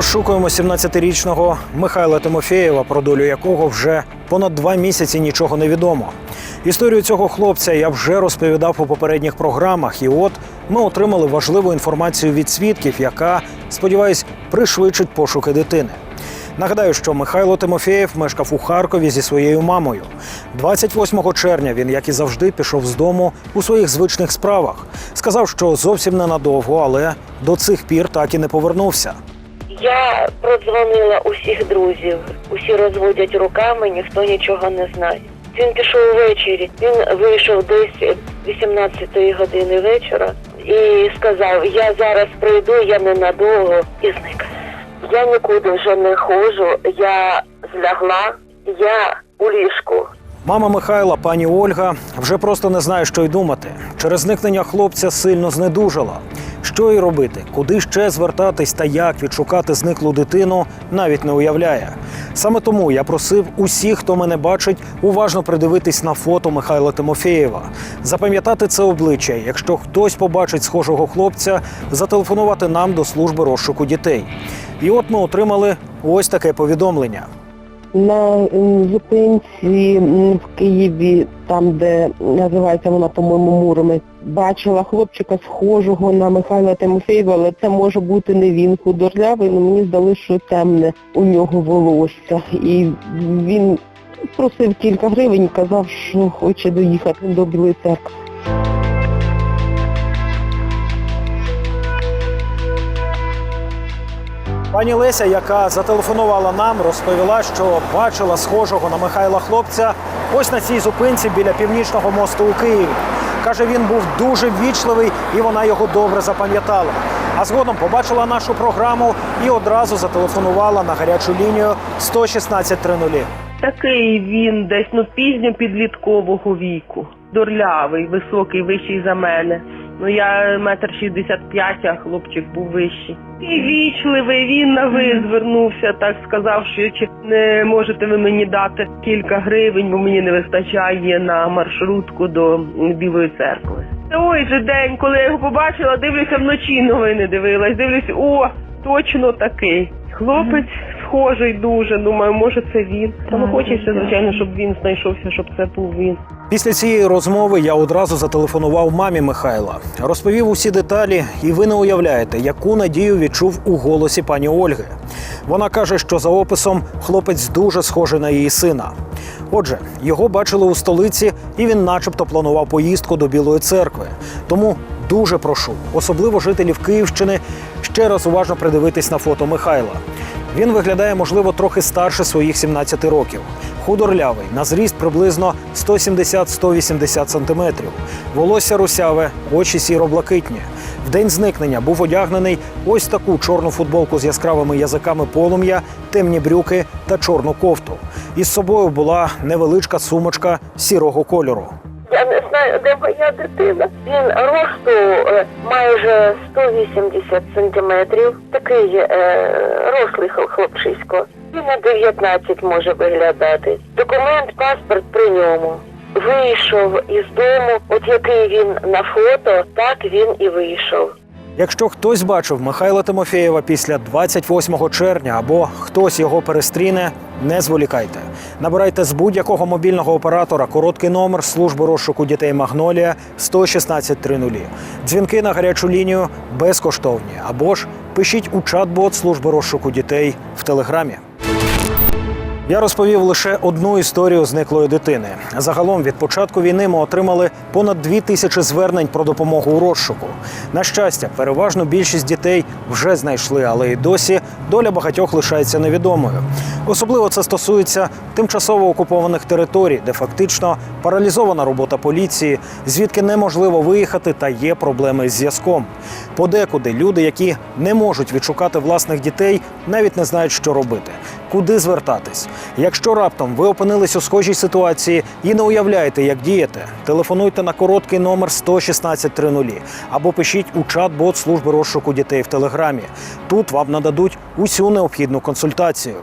розшукуємо 17-річного Михайла Тимофєєва, про долю якого вже понад два місяці нічого не відомо. Історію цього хлопця я вже розповідав у попередніх програмах, і от ми отримали важливу інформацію від свідків, яка, сподіваюсь, пришвидшить пошуки дитини. Нагадаю, що Михайло Тимофєєв мешкав у Харкові зі своєю мамою. 28 червня він, як і завжди, пішов з дому у своїх звичних справах. Сказав, що зовсім ненадовго, але до цих пір так і не повернувся. Я продзвонила усіх друзів. Усі розводять руками, ніхто нічого не знає. Він пішов ввечері. Він вийшов десь 18 години вечора і сказав: Я зараз прийду, я ненадовго і зник. Я нікуди вже не ходжу. Я злягла, я у ліжку. Мама Михайла, пані Ольга, вже просто не знає, що й думати. Через зникнення хлопця сильно знедужала. Що й робити, куди ще звертатись та як відшукати зниклу дитину, навіть не уявляє. Саме тому я просив усіх, хто мене бачить, уважно придивитись на фото Михайла Тимофєєва, запам'ятати це обличчя. Якщо хтось побачить схожого хлопця, зателефонувати нам до служби розшуку дітей. І от ми отримали ось таке повідомлення. На зупинці в Києві, там де називається вона, по-моєму, Муроми, бачила хлопчика схожого на Михайла Тимофєєва, але це може бути не він худорлявий, але мені здалося, що темне у нього волосся. І він просив кілька гривень, казав, що хоче доїхати до Білої церкви. Пані Леся, яка зателефонувала нам, розповіла, що бачила схожого на Михайла хлопця ось на цій зупинці біля північного мосту у Києві. Каже, він був дуже ввічливий і вона його добре запам'ятала. А згодом побачила нашу програму і одразу зателефонувала на гарячу лінію 116 30. Такий він десь ну пізньо підліткового віку. Дорлявий, високий, вищий за мене. Ну я метр шістдесят п'ять, а хлопчик був вищий. І вічливий, він на ви звернувся, так сказав, що чи не можете ви мені дати кілька гривень, бо мені не вистачає на маршрутку до Білої церкви. Той же день, коли я його побачила, дивлюся вночі новини дивилась, дивлюся, о, точно такий. Хлопець схожий дуже. Думаю, може це він. Та ну хочеться, звичайно, щоб він знайшовся, щоб це був він. Після цієї розмови я одразу зателефонував мамі Михайла, розповів усі деталі, і ви не уявляєте, яку надію відчув у голосі пані Ольги. Вона каже, що за описом хлопець дуже схожий на її сина. Отже, його бачили у столиці, і він, начебто, планував поїздку до Білої церкви. Тому дуже прошу, особливо жителів Київщини, ще раз уважно придивитись на фото Михайла. Він виглядає, можливо, трохи старше своїх 17 років. Худорлявий, на зріст приблизно 170-180 сантиметрів. Волосся русяве, очі сіро-блакитні. В день зникнення був одягнений ось таку чорну футболку з яскравими язиками полум'я, темні брюки та чорну кофту. Із собою була невеличка сумочка сірого кольору. Я де моя дитина. Він росту е, майже 180 сантиметрів. Такий е, рослий хлопчисько. Він на 19 може виглядати. Документ, паспорт при ньому. Вийшов із дому, от який він на фото, так він і вийшов. Якщо хтось бачив Михайла Тимофєєва після 28 червня або хтось його перестріне, не зволікайте. Набирайте з будь-якого мобільного оператора короткий номер служби розшуку дітей Магнолія 116 30. Дзвінки на гарячу лінію безкоштовні або ж пишіть у чат-бот служби розшуку дітей в телеграмі. Я розповів лише одну історію зниклої дитини. Загалом від початку війни ми отримали понад дві тисячі звернень про допомогу у розшуку. На щастя, переважно більшість дітей вже знайшли, але й досі доля багатьох лишається невідомою. Особливо це стосується тимчасово окупованих територій, де фактично паралізована робота поліції, звідки неможливо виїхати та є проблеми з зв'язком. Подекуди люди, які не можуть відшукати власних дітей, навіть не знають, що робити, куди звертатись. Якщо раптом ви опинились у схожій ситуації і не уявляєте, як діяти, телефонуйте на короткий номер 116 30 або пишіть у чат-бот служби розшуку дітей в телеграмі. Тут вам нададуть усю необхідну консультацію.